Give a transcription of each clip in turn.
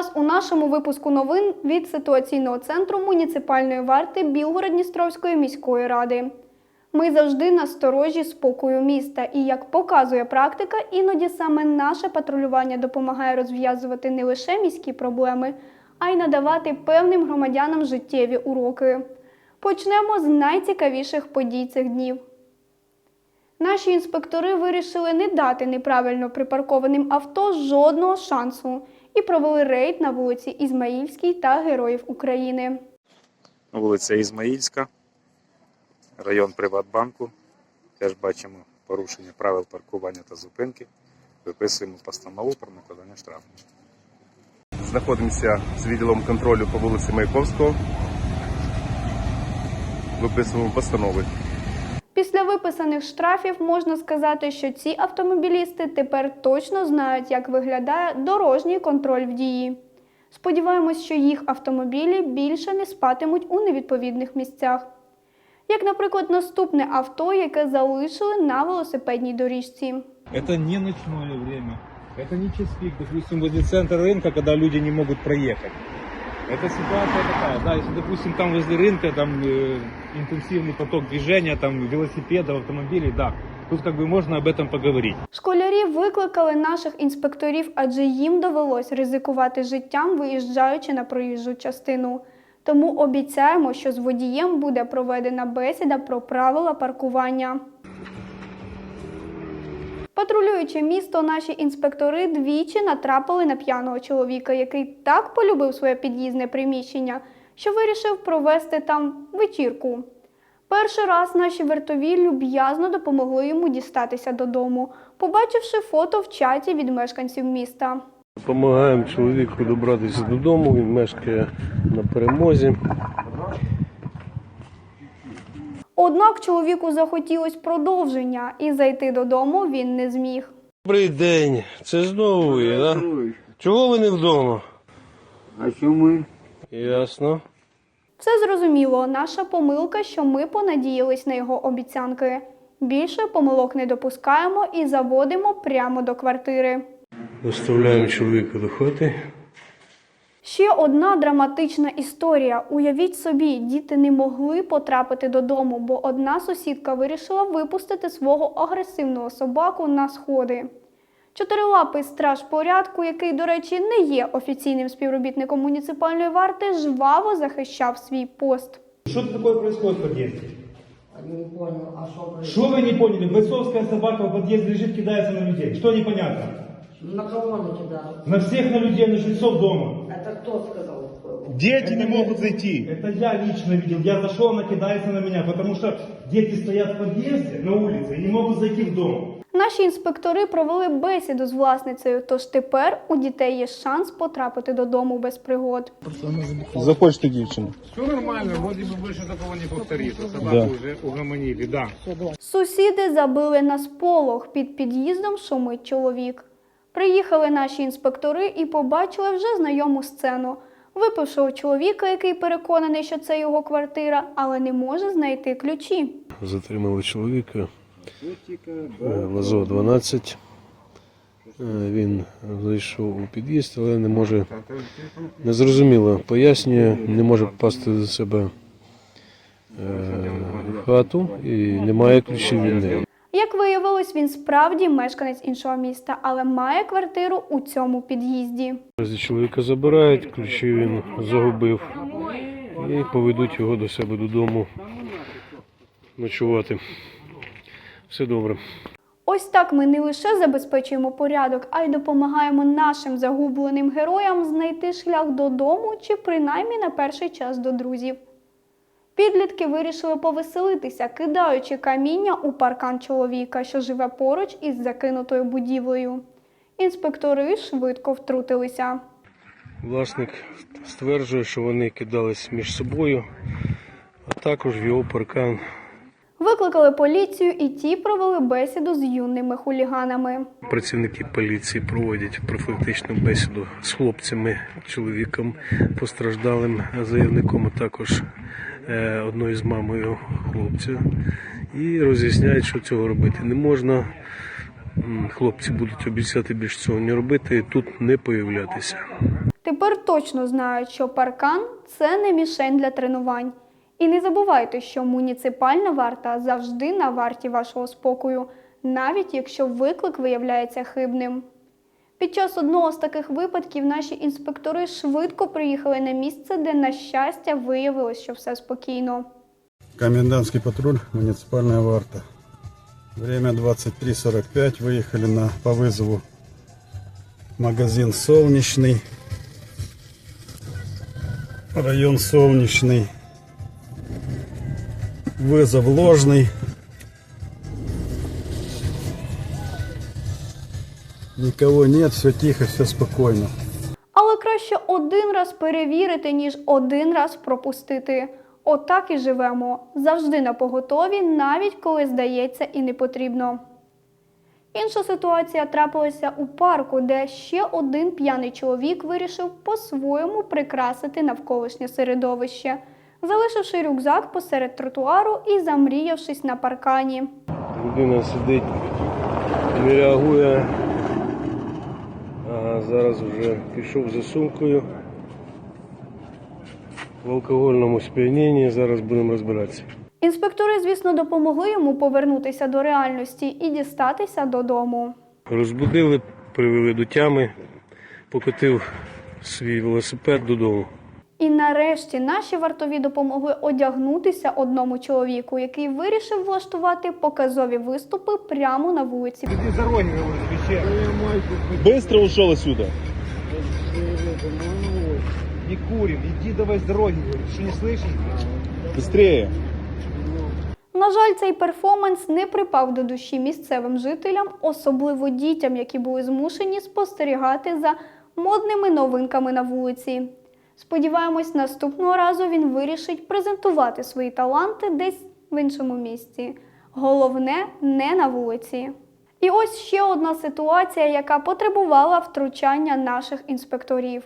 вас у нашому випуску новин від ситуаційного центру муніципальної варти Білгород-Дністровської міської ради. Ми завжди на сторожі спокою міста, і як показує практика, іноді саме наше патрулювання допомагає розв'язувати не лише міські проблеми, а й надавати певним громадянам життєві уроки. Почнемо з найцікавіших подій цих днів. Наші інспектори вирішили не дати неправильно припаркованим авто жодного шансу і провели рейд на вулиці Ізмаїльській та Героїв України. Вулиця Ізмаїльська, район Приватбанку. Теж бачимо порушення правил паркування та зупинки. Виписуємо постанову про накладання штрафу. Знаходимося з відділом контролю по вулиці Маяковського. Виписуємо постанови. Після виписаних штрафів можна сказати, що ці автомобілісти тепер точно знають, як виглядає дорожній контроль в дії. Сподіваємось, що їх автомобілі більше не спатимуть у невідповідних місцях. Як, наприклад, наступне авто, яке залишили на велосипедній доріжці. Это не ночное время. Это не час пик, допустим, возле центра рынка, когда люди не могут проехать. Эта ситуация такая, да, если, допустим, там возле рынка там э, интенсивный поток движения, там велосипедов, автомобилей, да, тут как бы можно об этом поговорить. Школярі викликали наших інспекторів, адже їм довелось ризикувати життям, виїжджаючи на проїжджу частину. Тому обіцяємо, що з водієм буде проведена бесіда про правила паркування. Патрулюючи місто, наші інспектори двічі натрапили на п'яного чоловіка, який так полюбив своє під'їзне приміщення, що вирішив провести там вечірку. Перший раз наші вартові люб'язно допомогли йому дістатися додому, побачивши фото в чаті від мешканців міста. Допомагаємо чоловіку добратися додому, він мешкає на перемозі. Однак чоловіку захотілось продовження, і зайти додому він не зміг. Добрий день, це знову ви, да? Чого ви не вдома? А чому? Ясно. Все зрозуміло, наша помилка, що ми понадіялись на його обіцянки. Більше помилок не допускаємо і заводимо прямо до квартири. Доставляємо чоловіка до хати. Ще одна драматична історія. Уявіть собі, діти не могли потрапити додому, бо одна сусідка вирішила випустити свого агресивного собаку на сходи. Чотирилапий страж порядку, який, до речі, не є офіційним співробітником муніципальної варти, жваво захищав свій пост. Что такое происходит в подъезде? Не понял, а що происходит? Что вы не поняли? Бойцовская собака в подъезде лежит, кидается на людей. Что непонятно? На кого накидали? На всех на людей, на жильцов дома. Это кто сказал? Дети не могут зайти. Это я лично видел. Я зашел, она кидается на меня, потому что дети стоят в подъезде на улице и не могут зайти в дом. Наші інспектори провели бесіду з власницею, тож тепер у дітей є шанс потрапити додому без пригод. Захочете дівчину. Все нормально, вроді би більше такого не повториться. Собаку вже угомоніли, да. Сусіди забили на сполох. Під під'їздом шумить чоловік. Приїхали наші інспектори і побачили вже знайому сцену. Випившого чоловіка, який переконаний, що це його квартира, але не може знайти ключі. Затримали чоловіка. Е, Лазо 12. Е, Він зайшов у під'їзд, але не може незрозуміло пояснює, не може попасти до себе е, в хату і немає ключів від неї. Як виявилось, він справді мешканець іншого міста, але має квартиру у цьому під'їзді. Наразі чоловіка забирають, ключі він загубив і поведуть його до себе додому ночувати. Все добре. Ось так ми не лише забезпечуємо порядок, а й допомагаємо нашим загубленим героям знайти шлях додому чи принаймні на перший час до друзів. Підлітки вирішили повеселитися, кидаючи каміння у паркан чоловіка, що живе поруч із закинутою будівлею. Інспектори швидко втрутилися. Власник стверджує, що вони кидались між собою, а також в його паркан. Викликали поліцію і ті провели бесіду з юними хуліганами. Працівники поліції проводять профілактичну бесіду з хлопцями, чоловіком, постраждалим заявником, а також одною з мамою хлопця. І роз'ясняють, що цього робити не можна. Хлопці будуть обіцяти більше цього не робити і тут не появлятися. Тепер точно знають, що паркан це не мішень для тренувань. І не забувайте, що муніципальна варта завжди на варті вашого спокою, навіть якщо виклик виявляється хибним. Під час одного з таких випадків наші інспектори швидко приїхали на місце, де, на щастя, виявилось, що все спокійно. Комендантский патруль, муниципальная варта. Время 23.45. Выехали на, по вызову магазин «Солнечный». Район «Солнечный». Вызов ложный. Никого нет, все тихо, все спокойно. Але краще один раз перевірити, ніж один раз пропустити. Отак і живемо, завжди на поготові, навіть коли здається і не потрібно. Інша ситуація трапилася у парку, де ще один п'яний чоловік вирішив по-своєму прикрасити навколишнє середовище, залишивши рюкзак посеред тротуару і замріявшись на паркані. Людина сидить, не реагує. Зараз вже пішов за сумкою. В алкогольному сп'янінні зараз будемо розбиратися. Інспектори, звісно, допомогли йому повернутися до реальності і дістатися додому. Розбудили, привели до тями, покотив свій велосипед додому. І нарешті наші вартові допомогли одягнутися одному чоловіку, який вирішив влаштувати показові виступи прямо на вулиці. Иди за роги. Быстро ушел отсюда. Не курим, иди давай с дороги, говорю. Что не слышишь? Быстрее. На жаль, цей перформанс не припав до душі місцевим жителям, особливо дітям, які були змушені спостерігати за модними новинками на вулиці. Сподіваємось, наступного разу він вирішить презентувати свої таланти десь в іншому місці. Головне не на вулиці. І ось ще одна ситуація, яка потребувала втручання наших інспекторів.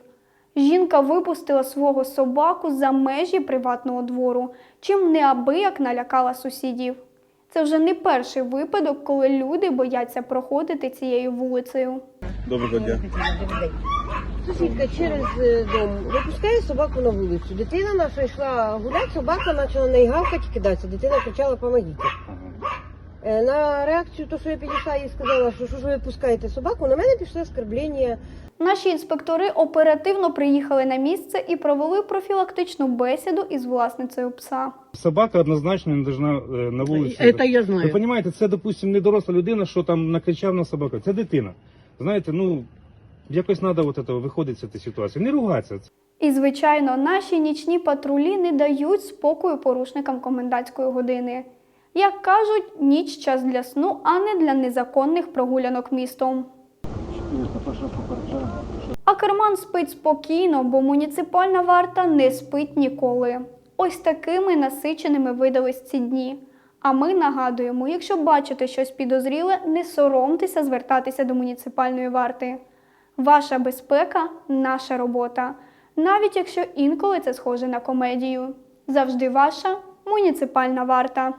Жінка випустила свого собаку за межі приватного двору, чим неабияк налякала сусідів. Це вже не перший випадок, коли люди бояться проходити цією вулицею. Доброго дня. Сусідка через е, дом випускає собаку на вулицю. Дитина наша йшла гуляти, собака почала на неї гавкати кидатися. Дитина кричала «помогіть». Е, На реакцію, то, що я підійшла і сказала, що що ж ви пускаєте собаку, на мене пішло оскорблення. Наші інспектори оперативно приїхали на місце і провели профілактичну бесіду із власницею пса. Собака однозначно не должна е, на вулиці. Это я Ви розумієте, це, допустим, не доросла людина, що там накричав на собаку. Це дитина. Знаєте, ну якось треба от этого, виходити з цієї ситуації. Не ругатися. І, звичайно, наші нічні патрулі не дають спокою порушникам комендантської години. Як кажуть, ніч час для сну, а не для незаконних прогулянок містом. А керман спить спокійно, бо муніципальна варта не спить ніколи. Ось такими насиченими видались ці дні. А ми нагадуємо, якщо бачите щось підозріле, не соромтеся звертатися до муніципальної варти. Ваша безпека наша робота, навіть якщо інколи це схоже на комедію. Завжди ваша муніципальна варта.